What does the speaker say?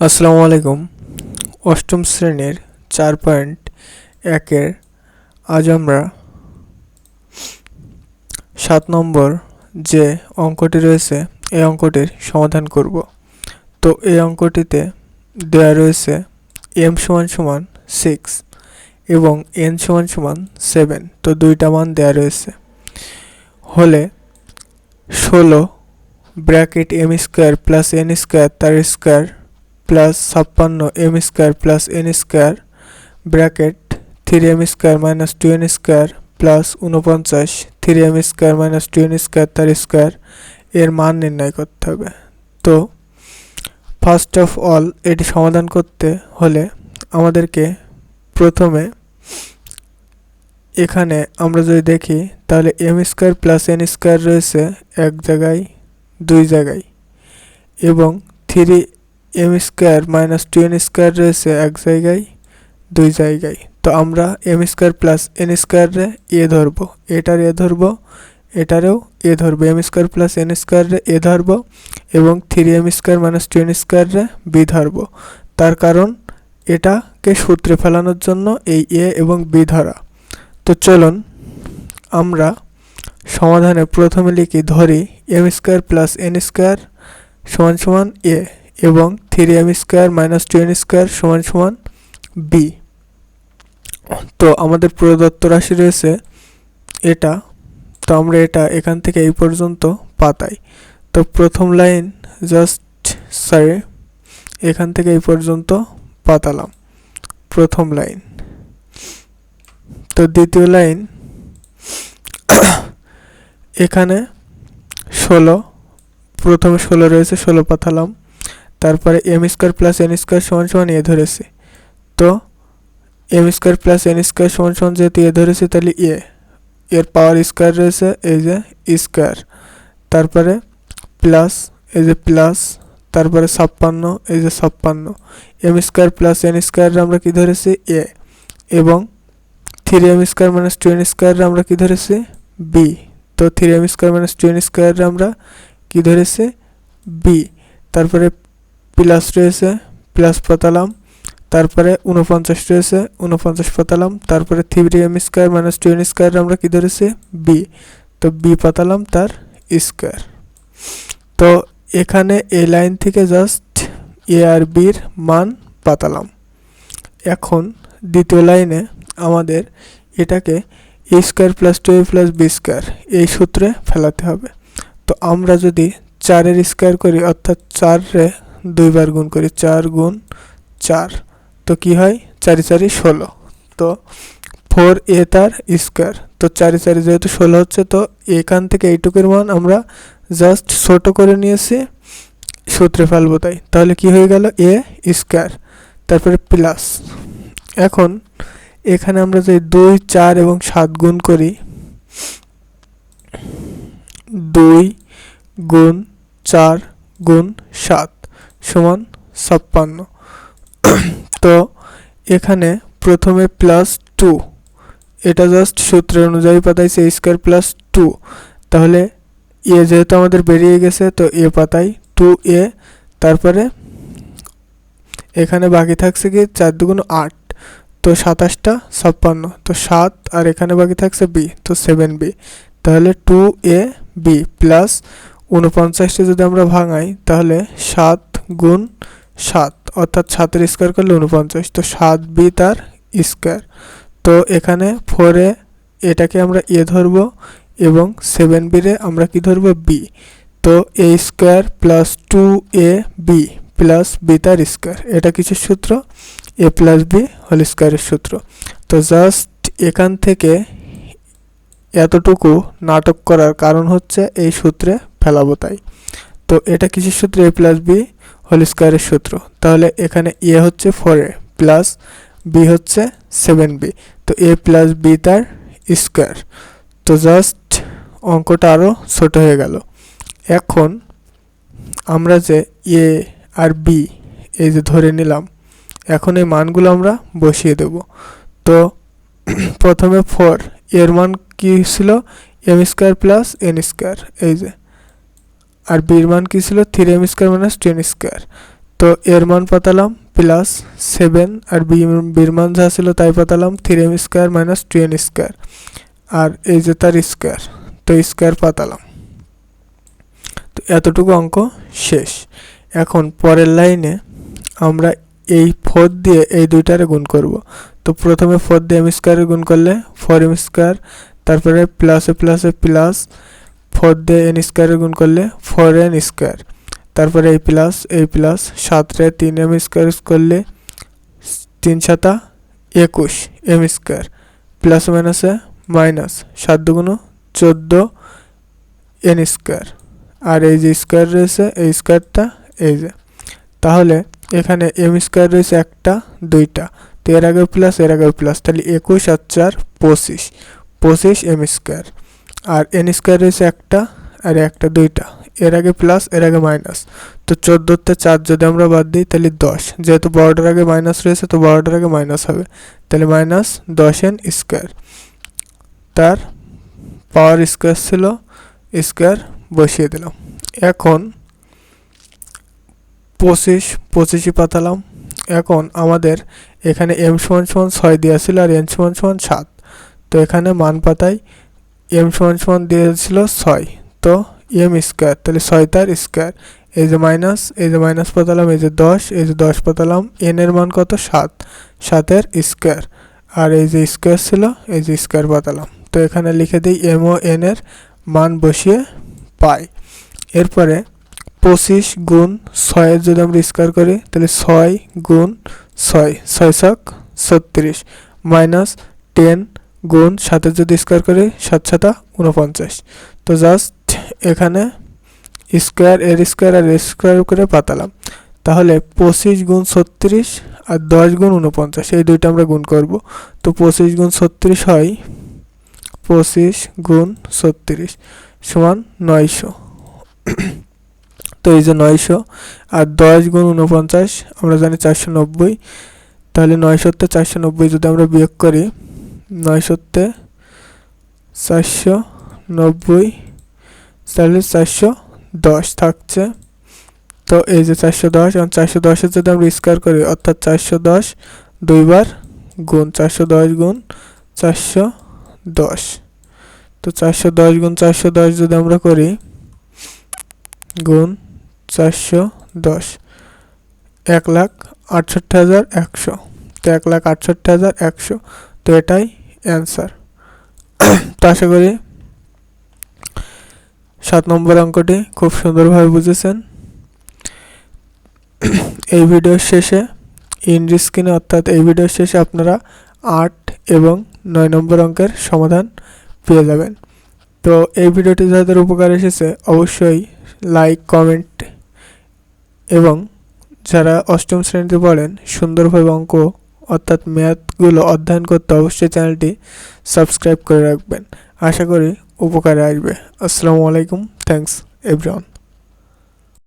আসসালামু আলাইকুম। অষ্টম শ্রেণির চার পয়েন্ট একের আজ আমরা সাত নম্বর যে অঙ্কটি রয়েছে, এই অঙ্কটির সমাধান করব। তো এই অঙ্কটিতে দেওয়া রয়েছে এম সমান সমান সিক্স এবং এন সমান সমান সেভেন তো দুইটা মান দেওয়া রয়েছে। হলে ষোলো bracket M square plus N square তার স্কোয়ার প্লাস ছাপ্পান্ন M square plus N square bracket three M square minus two N square plus উনপঞ্চাশ three M square minus two N square তার স্কোয়ার এর মান নির্ণয় করতে হবে। তো ফার্স্ট অফ অল এটি সমাধান করতে হলে আমাদেরকে প্রথমে এখানে আমরা যদি দেখি তাহলে M square plus N square রয়েছে এক জায়গায়, দুই জায়গায় এবং three M square minus two N square রয়েছে এক জায়গায়, দুই জায়গায়। তো আমরা এম স্কোয়ার প্লাস এন স্কোয়ারে এ ধরবো। এটার এ ধরবো, এটারেও এ ধরবো। এম স্কোয়ার প্লাস এন স্কোয়ারে এ ধরবো এবং three M square minus two N স্কোয়ারে বি ধরবো। তার কারণ এটাকে সূত্রে ফেলানোর জন্য এই এ এবং বি ধরা। তো চলুন আমরা সমাধানে প্রথমে লিখি, ধরি M square plus N square সমান সমান এ এবং three M square minus two N square সমান সমান বি তো আমাদের প্রদত্ত রাশি রয়েছে এটা। তো আমরা এটা এখান থেকে এই পর্যন্ত পাতাই। তো প্রথম লাইন জাস্ট সরি এখান থেকে এই পর্যন্ত পাতালাম। প্রথম লাইন। তো দ্বিতীয় লাইন, এখানে ষোলো, প্রথমে ষোলো রয়েছে, ষোলো পাতালাম। তারপরে M square plus N square সমান সমান এ ধরেছে। তো M square plus N square সমান সমান যেহেতু এ ধরেছে, তাহলে এ, এর পাওয়ার স্কোয়ার রয়েছে এই যে স্কোয়ার তারপরে প্লাস এই যে প্লাস তারপরে ছাপ্পান্ন, এই যে ছাপ্পান্ন। M square plus N square আমরা কি ধরেছি? এ। এবং three M square minus two N square আমরা কি ধরেছি? বি তো three M square minus two N square আমরা কি ধরেছি? বি তারপরে প্লাস রয়েছে, প্লাস পাতালাম তারপরে উনপঞ্চাশ রয়েছে উনপঞ্চাশ পাতালাম তারপরে three M square minus two N square আমরা কি ধরেছি? বি তো বি পাতালাম তার স্কোয়ার। তো এখানে এই লাইন থেকে জাস্ট এ আর বির মান পাতালাম। এখন দ্বিতীয় লাইনে আমাদের এটাকে A square plus two A plus B square এই সূত্রে ফেলাতে হবে। তো আমরা যদি চারের স্কোয়ার করি, অর্থাৎ চারে দুইবার গুণ করি চার গুণ চার। তো কি হয়? চারি চারি ষোলো। তো ফোর এ তার স্কোয়ার। তো চারি চারি যেহেতু ষোলো হচ্ছে, তো এখান থেকে এইটুকুর মান আমরা জাস্ট ছোট করে নিয়েছি, সূত্রে ফেলব তাই। তাহলে কি হয়ে গেল? A square. তারপরে প্লাস। এখন এখানে আমরা যে দুই, চার এবং সাত গুণ করি, দুই গুণ চার গুণ সাত। সমান ছাপ্পান্ন। তো এখানে প্রথমে প্লাস টু এটা জাস্ট সূত্রের অনুযায়ী পাতাইছে স্কোয়ার প্লাস টু তাহলে এ যেহেতু আমাদের বেরিয়ে গেছে, তো এ পাতাই টু এ তারপরে এখানে বাকি থাকছে কি, চার দুগুণ আট। তো সাতাশটা ছাপ্পান্ন। তো সাত আর এখানে বাকি থাকছে বি তো সেভেন বি তাহলে টু এ বি প্লাস উনপঞ্চাশটা যদি আমরা ভাঙাই, তাহলে সাত গুণ সাত, অর্থাৎ সাতের স্কোয়ার করলে উনপঞ্চাশ তো সাত বি তার স্কোয়ার তো এখানে ফোরে এটাকে আমরা এ ধরব এবং সেভেন বিরে আমরা কি ধরব? বি তো A square plus two A B plus B তার স্কোয়ার এটা কিছু সূত্র? এ প্লাস বি হোল স্কোয়ারের সূত্র। তো জাস্ট এখান থেকে এতটুকু নাটক করার কারণ হচ্ছে এই সূত্রে ফেলাবো তাই। তো এটা কিসের সূত্র? এ প্লাস বি হোল স্কোয়ারের সূত্র। তাহলে এখানে এ হচ্ছে ফোর এ প্লাস বি হচ্ছে সেভেন বি তো এ প্লাস বি তার স্কোয়ার তো জাস্ট অঙ্কটা আরও ছোট হয়ে গেল। এখন আমরা যে এ আর বি এই যে ধরে নিলাম, এখন এই মানগুলো আমরা বসিয়ে দেব। তো প্রথমে ফোর এর মান কী ছিল? M square plus N square এই যে। আর বির মান কী ছিল? Three M square minus ten square তো এর মান পাতালাম প্লাস সেভেন আর বি বির মান যা ছিল তাই পাতালাম three M square minus two N square আর এই যে তার স্কোয়ার তো স্কোয়ার পাতালাম। তো এতটুকু অঙ্ক শেষ। এখন পরের লাইনে আমরা এই ফোর দিয়ে এই দুইটারে গুণ করব। তো প্রথমে ফোর দিয়ে এম স্কোয়ারে গুণ করলে ফোর এম স্কোয়ার তারপরে প্লাসে প্লাসে প্লাস ফোর দিয়ে এন স্কোয়ারে গুণ করলে ফোর এন স্কোয়ার তারপরে এই প্লাস এই প্লাস সাতরে তিন এম স্কোয়ার করলে তিন সাতা একুশ এম স্কোয়ার প্লাস মাইনাসে মাইনাস সাত দুগুণ চোদ্দ এন স্কোয়ার আর এই যে স্কোয়ার রয়েছে, এই স্কোয়ারটা এই যে। তাহলে এখানে এম স্কোয়ার রয়েছে একটা, দুইটা। তো এর আগে প্লাস এর আগে প্লাস তাহলে একুশ আর চার, পঁচিশ। পঁচিশ এম স্কোয়ার আর এন স্কোয়ার রয়েছে একটা আর একটা দুইটা। এর আগে প্লাস এর আগে মাইনাস তো চোদ্দোতে চার যদি আমরা বাদ দিই, তাহলে দশ। যেহেতু বড়টার আগে মাইনাস রয়েছে, তো বড়টার আগে মাইনাস হবে। তাহলে মাইনাস দশ এন স্কোয়ার তার পাওয়ার স্কোয়ার ছিল স্কোয়ার বসিয়ে দিলাম। এখন পঁচিশ, পঁচিশই পাতালাম। এখন আমাদের এখানে এম সমান সমান ছয় দেওয়া ছিল আর এন সমান সমান সাত। তো এখানে মান পাতায় এম সমান সমান দিয়েছিল ছয়। তো এম স্কোয়ার তাহলে ছয় তার স্কোয়ার এই যে মাইনাস এই যে মাইনাস পাতালাম, এই যে দশ, এই যে দশ পাতালাম এন এর মান কত? সাত। সাতের স্কোয়ার আর এই যে স্কোয়ার ছিল, এই যে স্কোয়ার পাতালাম। তো এখানে লিখে দিই এম ও এন এর মান বসিয়ে পাই। এরপরে পঁচিশ গুণ ছয়ের যদি আমরা স্কোয়ার করি, তাহলে ছয় গুণ ছয়। ছয় ছক ছত্রিশ। মাইনাস টেন গুণ সাতের যদি স্কোয়ার করি, সাত সাতা উনপঞ্চাশ তো জাস্ট এখানে স্কোয়ার এর স্কোয়ার আর এর স্কোয়ার করে পাতালাম। তাহলে পঁচিশ গুণ ছত্রিশ আর দশ গুণ উনপঞ্চাশ এই দুইটা আমরা গুণ করব। তো পঁচিশ গুণ ছত্রিশ হয় পঁচিশ গুণ ছত্রিশ সমান নয়শো। তো এই যে নয়শো আর দশ গুণ উনপঞ্চাশ আমরা জানি চারশো নব্বই। তাহলে নয়শোতে চারশো নব্বই যদি আমরা বিয়োগ করি নয়শোতে চারশো নব্বই, তাহলে চারশো দশ থাকছে। তো এই যে চারশো দশ এবং চারশো দশের যদি আমরা স্কোয়ার করি, অর্থাৎ চারশো দশ দুইবার গুণ চারশো দশ গুণ চারশো দশ। তো চারশো দশ গুণ চারশো দশ যদি আমরা করি, গুণ চারশো দশ, এক লাখ আটষট্টি হাজার একশো। তো এক লাখ আটষট্টি হাজার একশো। তো এটাই অ্যান্সার তো আশা করি সাত নম্বর অঙ্কটি খুব সুন্দরভাবে বুঝেছেন। এই ভিডিওর শেষে ইন্ডি স্ক্রিনে অর্থাৎ এই ভিডিওর শেষে আপনারা আট এবং নয় নম্বর অঙ্কের সমাধান পেয়ে যাবেন। তো এই ভিডিওটি যাদের উপকার এসেছে অবশ্যই লাইক কমেন্ট এবং যারা অষ্টম শ্রেণীতে পড়েন, সুন্দরভাবে অঙ্ক অর্থাৎ ম্যাথগুলো অধ্যয়ন করতে অবশ্যই চ্যানেলটি সাবস্ক্রাইব করে রাখবেন। আশা করি উপকারে আসবে। আসসালামু আলাইকুম। Thanks everyone